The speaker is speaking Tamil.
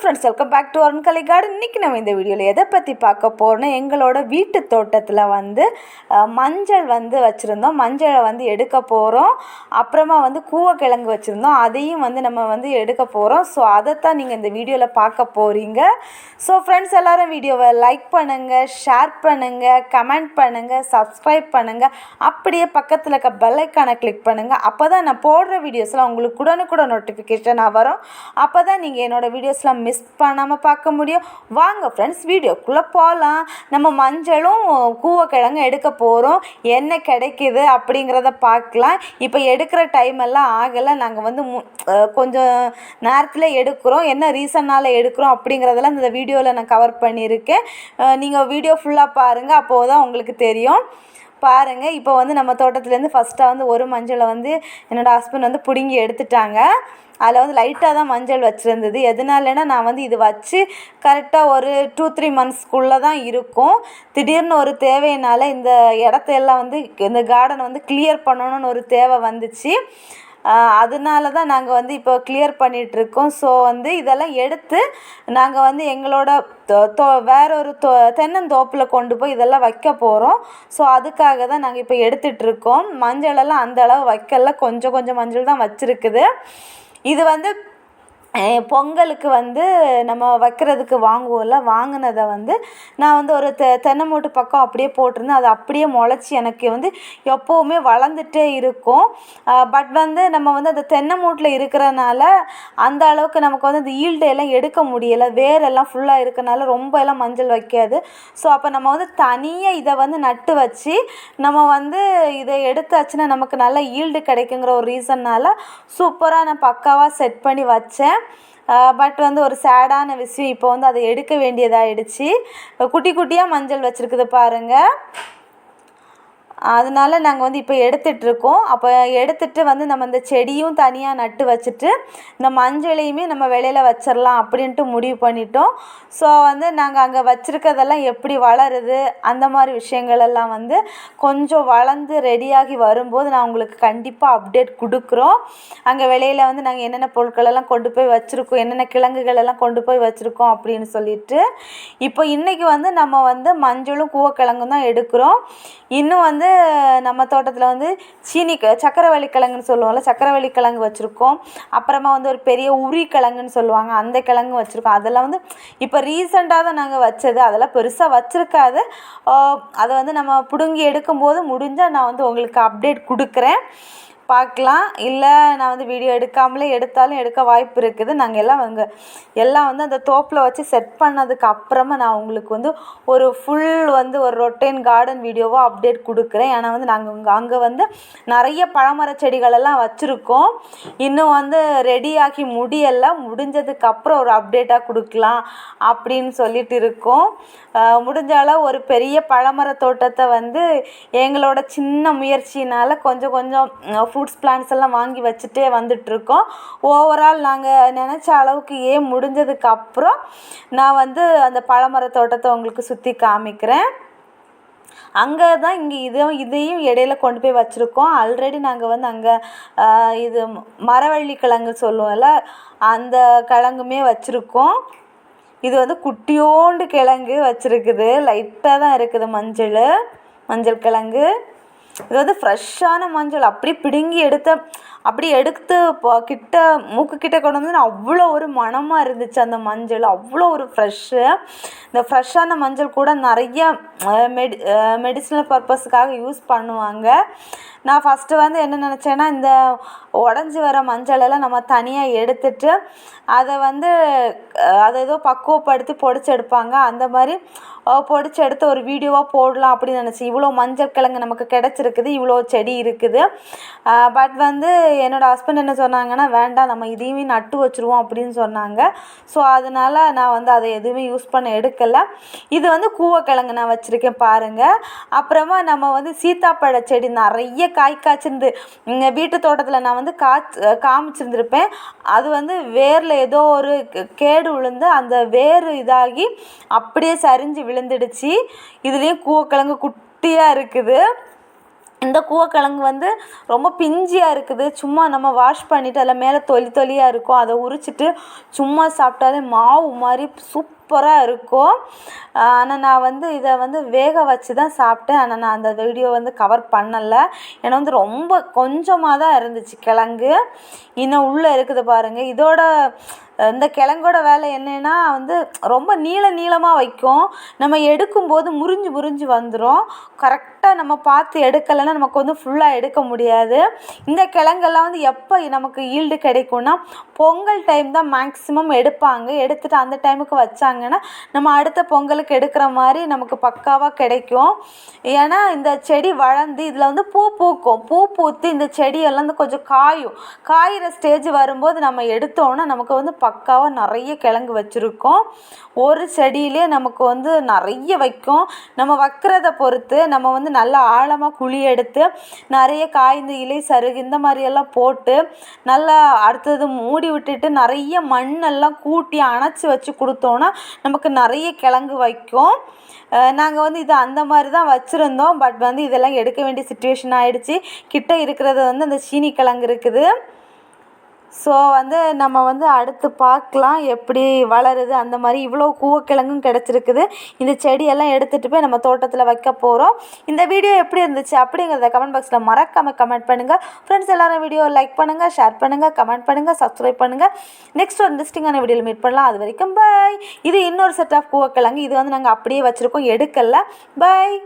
Friends welcome back to Arun garden இன்றைக்கி நம்ம இந்த வீடியோவில் எதை பற்றி பார்க்க போகிறோன்னா எங்களோட வீட்டு தோட்டத்தில் வந்து மஞ்சள் வந்து வச்சுருந்தோம். மஞ்சளை வந்து எடுக்க போகிறோம் அப்புறமா வந்து கூவக்கிழங்கு வச்சுருந்தோம். அதையும் வந்து நம்ம வந்து எடுக்க போகிறோம் ஸோ அதைத்தான் நீங்கள் இந்த வீடியோவில் பார்க்க போகிறீங்க ஸோ ஃப்ரெண்ட்ஸ் எல்லோரும் வீடியோவை லைக் பண்ணுங்கள் ஷேர் பண்ணுங்கள் கமெண்ட் பண்ணுங்கள் சப்ஸ்கிரைப் பண்ணுங்கள் அப்படியே பக்கத்தில் இருக்க பெல்லைக்கானை கிளிக் பண்ணுங்கள் அப்போ தான் நான் போடுற வீடியோஸ்லாம் உங்களுக்கு உடனுக்குடன் நோட்டிஃபிகேஷனாக வரும். அப்போ தான் நீங்கள் என்னோடய வீடியோஸ்லாம் மிஸ் பண்ணாமல் பார்க்க முடியும். வாங்க ஃப்ரெண்ட்ஸ் வீடியோக்குள்ளே போகலாம் நம்ம மஞ்சளும் கூவக்கிழங்கும் எடுக்க போகிறோம் என்ன கிடைக்குது அப்படிங்கிறத பார்க்கலாம். இப்போ எடுக்கிற டைம் எல்லாம் ஆகலை. நாங்கள் வந்து மு கொஞ்சம் நேரத்தில் எடுக்கிறோம். என்ன ரீசன்னால் எடுக்கிறோம் அப்படிங்கிறதெல்லாம் இந்த வீடியோவில் நான் கவர் பண்ணியிருக்கேன். நீங்கள் வீடியோ ஃபுல்லாக பாருங்கள் அப்போது தான் உங்களுக்கு தெரியும். பாருங்கள் இப்போ வந்து நம்ம தோட்டத்துலேருந்து ஃபஸ்ட்டாக வந்து ஒரு மஞ்சளை வந்து என்னோடய ஹஸ்பண்ட் வந்து பிடுங்கி எடுத்துட்டாங்க. அதில் வந்து லைட்டாக தான் மஞ்சள் வச்சுருந்தது. எதனாலனா நான் வந்து இது வச்சு கரெக்டாக ஒரு டூ த்ரீ மந்த்ஸ்க்குள்ளே தான் இருக்கும். திடீர்னு ஒரு தேவையினால இந்த இடத்தையெல்லாம் வந்து இந்த கார்டனை வந்து கிளியர் பண்ணணும்னு ஒரு தேவை வந்துச்சு. அதனால தான் நாங்கள் வந்து இப்போ கிளியர் பண்ணிகிட்ருக்கோம் ஸோ வந்து இதெல்லாம் எடுத்து நாங்கள் வந்து எங்களோட தோ- தோ வேற ஒரு தோ தென்னந்தோப்பில் கொண்டு போய் இதெல்லாம் வைக்க போகிறோம் ஸோ அதுக்காக தான் நாங்கள் இப்போ எடுத்துகிட்ருக்கோம் மஞ்சளெல்லாம் அந்த அளவு வைக்கல. கொஞ்சம் கொஞ்சம் மஞ்சள் தான் வச்சுருக்குது. இது வந்து பொங்கலுக்கு வந்து நம்ம வைக்கிறதுக்கு வாங்குவோம்ல வாங்கினதை வந்து நான் வந்து ஒரு தெ தென்னை மூட்டு பக்கம் அப்படியே போட்டிருந்தேன். அது அப்படியே முளைச்சி எனக்கு வந்து எப்போவுமே வளர்ந்துட்டே இருக்கும். பட் வந்து நம்ம வந்து அந்த தென்னை மூட்டில் இருக்கிறனால அந்த அளவுக்கு நமக்கு வந்து அந்த ஈல்டு எல்லாம் எடுக்க முடியலை. வேரெல்லாம் ஃபுல்லாக இருக்கனால ரொம்ப எல்லாம் மஞ்சள் வைக்காது. ஸோ அப்போ நம்ம வந்து தனியாக இதை வந்து நட்டு வச்சு நம்ம வந்து இதை எடுத்தாச்சுன்னா நமக்கு நல்ல ஈல்டு கிடைக்குங்கிற ஒரு ரீசன்னால் சூப்பராக நான் பக்காவாக செட் பண்ணி வச்சேன். பட் வந்து ஒரு சேடான விஷயம் இப்போ வந்து அதை எடுக்க வேண்டியதாகிடுச்சு குட்டி குட்டியாக மஞ்சள் வச்சுருக்குது பாருங்கள் அதனால நாங்கள் வந்து இப்போ எடுத்துட்ருக்கோம். அப்போ எடுத்துகிட்டு வந்து நம்ம இந்த செடியும் தனியாக நட்டு வச்சுட்டு இந்த மஞ்சளையுமே நம்ம வெளியில் வச்சிடலாம் அப்படின்ட்டு முடிவு பண்ணிட்டோம். ஸோ வந்து நாங்கள் அங்கே வச்சுருக்கதெல்லாம் எப்படி வளருது அந்த மாதிரி விஷயங்கள் எல்லாம் வந்து கொஞ்சம் வளர்ந்து ரெடியாகி வரும்போது நான் உங்களுக்கு கண்டிப்பாக அப்டேட் கொடுக்குறோம். அங்கே வெளியில் வந்து நாங்கள் என்னென்ன பொருட்களெல்லாம் கொண்டு போய் வச்சுருக்கோம் என்னென்ன கிழங்குகள் எல்லாம் கொண்டு போய் வச்சுருக்கோம் அப்படின்னு சொல்லிட்டு இப்போ இன்றைக்கி வந்து நம்ம வந்து மஞ்சளும் கூவக்கிழங்கும் தான் எடுக்கிறோம். இன்னும் வந்து நம்ம தோட்டத்தில் வந்து சீனி க சக்கரவள்ளி கிழங்குன்னு சொல்லுவோம்ல சக்கரவள்ளி கிழங்கு வச்சுருக்கோம். அப்புறமா வந்து ஒரு பெரிய உரி கிழங்குன்னு சொல்லுவாங்க அந்த கிழங்கு வச்சுருக்கோம். அதெல்லாம் வந்து இப்போ ரீசெண்டாக தான் நாங்கள் வச்சது. அதெல்லாம் பெருசாக வச்சுருக்காது. அதை வந்து நம்ம பிடுங்கி எடுக்கும்போது முடிஞ்சால் நான் வந்து உங்களுக்கு அப்டேட் கொடுக்குறேன். பார்க்கலாம். இல்லை நான் வந்து வீடியோ எடுக்காமலே எடுத்தாலும் எடுக்க வாய்ப்பு இருக்குது. நாங்கள் எல்லாம் அங்கே எல்லாம் வந்து அந்த தோப்பில் வச்சு செட் பண்ணதுக்கு அப்புறமா நான் உங்களுக்கு வந்து ஒரு ஃபுல் வந்து ஒரு ரொட்டேன் கார்டன் வீடியோவாக அப்டேட் கொடுக்குறேன். ஏன்னா வந்து நாங்கள் அங்கே அங்கே வந்து நிறைய பழமர செடிகளெல்லாம் வச்சுருக்கோம். இன்னும் வந்து ரெடியாகி முடியலை. முடிஞ்சதுக்கு அப்புறம் ஒரு அப்டேட்டாக கொடுக்கலாம் அப்படின்னு சொல்லிட்டு இருக்கோம். அஹ் முடிஞ்ச அளவு ஒரு பெரிய பழமர தோட்டத்தை வந்து எங்களோட சின்ன முயற்சினால் கொஞ்சம் கொஞ்சம் ஃப்ரூட்ஸ் பிளான்ஸ் எல்லாம் வாங்கி வச்சுட்டே வந்துட்ருக்கோம் ஓவரால் நாங்கள் நினச்ச அளவுக்கு ஏன் முடிஞ்சதுக்கப்புறம் நான் வந்து அந்த பழமர தோட்டத்தை உங்களுக்கு சுற்றி காமிக்கிறேன். அங்கே தான் இங்கே இதையும் இதையும் இடையில கொண்டு போய் வச்சுருக்கோம். ஆல்ரெடி நாங்கள் வந்து அங்கே இது மரவள்ளி கிழங்கு சொல்லுவோம்ல அந்த கிழங்குமே வச்சுருக்கோம். இது வந்து குட்டியோண்டு கிழங்கு வச்சுருக்குது. லைட்டாக தான் இருக்குது மஞ்சள் மஞ்சள் கிழங்கு. இது வந்து ஃப்ரெஷ்ஷான மஞ்சள் அப்படி பிடுங்கி எடுத்த அப்படி எடுத்து இப்போ கிட்ட மூக்கு கிட்ட கொண்டு வந்து அவ்வளோ ஒரு மணமாக இருந்துச்சு அந்த மஞ்சள். அவ்வளோ ஒரு ஃப்ரெஷ்ஷு இந்த ஃப்ரெஷ்ஷான மஞ்சள் கூட நிறைய மெடி மெடிசினல் பர்பஸுக்காக யூஸ் பண்ணுவாங்க. நான் ஃபஸ்ட்டு வந்து என்ன நினச்சேன்னா இந்த உடஞ்சி வர மஞ்சளெல்லாம் நம்ம தனியாக எடுத்துட்டு அதை வந்து அதை ஏதோ பக்குவப்படுத்தி பொடிச்சு எடுப்பாங்க. அந்த மாதிரி பொடிச்சு எடுத்து ஒரு வீடியோவாக போடலாம் அப்படின்னு நினச்சி இவ்வளோ மஞ்சள் கிழங்கு நமக்கு கிடச்சிருக்குது இவ்வளோ செடி இருக்குது. பட் வந்து என்னோடய ஹஸ்பண்ட் என்ன சொன்னாங்கன்னா வேண்டாம் நம்ம இதையுமே நட்டு வச்சுருவோம் அப்படின்னு சொன்னாங்க. ஸோ அதனால் நான் வந்து அதை எதுவுமே யூஸ் பண்ண எடுக்கல. இது வந்து கூவக்கிழங்கு நான் வச்சுருக்கேன் பாருங்கள் அப்புறமா நம்ம வந்து சீத்தாப்பழ செடி நிறைய காய் காய்ச்சிருந்து இங்கே வீட்டு தோட்டத்தில் நான் வந்து காய்ச்சி காமிச்சிருந்துருப்பேன். அது வந்து வேரில் ஏதோ ஒரு கேடு விழுந்து அந்த வேர் இதாகி அப்படியே சரிஞ்சு விழுந்துடுச்சு. இதுலேயும் கூவக்கிழங்கு குட்டியாக இருக்குது. இந்த கூவக்கிழங்கு வந்து ரொம்ப பிஞ்சியாக இருக்குது. சும்மா நம்ம வாஷ் பண்ணிவிட்டு அதில் மேலே தொலி தொலியாக இருக்கும். அதை உரிச்சிட்டு சும்மா சாப்பிட்டாலே மாவு மாதிரி சூப்பராக இருக்கும். ஆனால் நான் வந்து இதை வந்து வேக வச்சு தான் சாப்பிட்டேன். ஆனால் நான் அந்த வீடியோ வந்து கவர் பண்ணலை. ஏன்னா வந்து ரொம்ப கொஞ்சமாக தான் இருந்துச்சு கிழங்கு. இன்னும் உள்ளே இருக்குது பாருங்கள் இதோட இந்த கிழங்கோட வேலை என்னென்னா வந்து ரொம்ப நீள நீளமாக வைக்கும். நம்ம எடுக்கும்போது முறிஞ்சு முறிஞ்சு வந்துடும் கரெக்டாக நம்ம பார்த்து எடுக்கலைன்னா நமக்கு வந்து ஃபுல்லாக எடுக்க முடியாது. இந்த கிழங்கெல்லாம் வந்து எப்போ நமக்கு ஈல்டு கிடைக்கும்னா பொங்கல் டைம் தான் மேக்ஸிமம் எடுப்பாங்க. எடுத்துகிட்டு அந்த டைமுக்கு வச்சாங்கன்னா நம்ம அடுத்த பொங்கலுக்கு எடுக்கிற மாதிரி நமக்கு பக்காவாக கிடைக்கும். ஏன்னா இந்த செடி வளர்ந்து இதில் வந்து பூ பூக்கும். பூ பூத்து இந்த செடியெல்லாம் வந்து கொஞ்சம் காயும். காயிற ஸ்டேஜ் வரும்போது நம்ம எடுத்தோன்னா நமக்கு வந்து பக்காவாக நிறைய கிழங்கு வச்சுருக்கோம். ஒரு செடியிலே நமக்கு வந்து நிறைய வைக்கும். நம்ம வைக்கிறத பொறுத்து நம்ம வந்து நல்லா ஆழமாக குழி எடுத்து நிறைய காய்ந்த இலை சருகு இந்த மாதிரியெல்லாம் போட்டு நல்லா அடுத்தது மூடி விட்டுட்டு நிறைய மண்ணெல்லாம் கூட்டி அணைச்சி வச்சு கொடுத்தோன்னா நமக்கு நிறைய கிழங்கு வைக்கும். நாங்கள் வந்து இது அந்த மாதிரி தான் வச்சுருந்தோம். பட் வந்து இதெல்லாம் எடுக்க வேண்டிய சுச்சுவேஷன் ஆகிடுச்சி கிட்ட இருக்கிறது வந்து அந்த சீனி கிழங்கு இருக்குது. ஸோ வந்து நம்ம வந்து அடுத்து பார்க்கலாம் எப்படி வளருது. அந்த மாதிரி இவ்வளோ கூவக்கிழங்கும் கிடச்சிருக்குது. இந்த செடியெல்லாம் எடுத்துகிட்டு போய் நம்ம தோட்டத்தில் வைக்க போகிறோம் இந்த வீடியோ எப்படி இருந்துச்சு அப்படிங்கிறத கமெண்ட் பாக்ஸில் மறக்காமல் கமெண்ட் பண்ணுங்கள் ஃப்ரெண்ட்ஸ் எல்லாரும் வீடியோ லைக் பண்ணுங்கள் ஷேர் பண்ணுங்கள் கமெண்ட் பண்ணுங்கள் சப்ஸ்கிரைப் பண்ணுங்கள் நெக்ஸ்ட் ஒரு இன்ட்ரெஸ்டிங்கான வீடியோவில் மீட் பண்ணலாம். அது வரைக்கும் பாய் இது இன்னொரு செட் ஆஃப் கூவக்கிழங்கு. இது வந்து நாங்கள் அப்படியே வச்சுருக்கோம். எடுக்கல. பாய்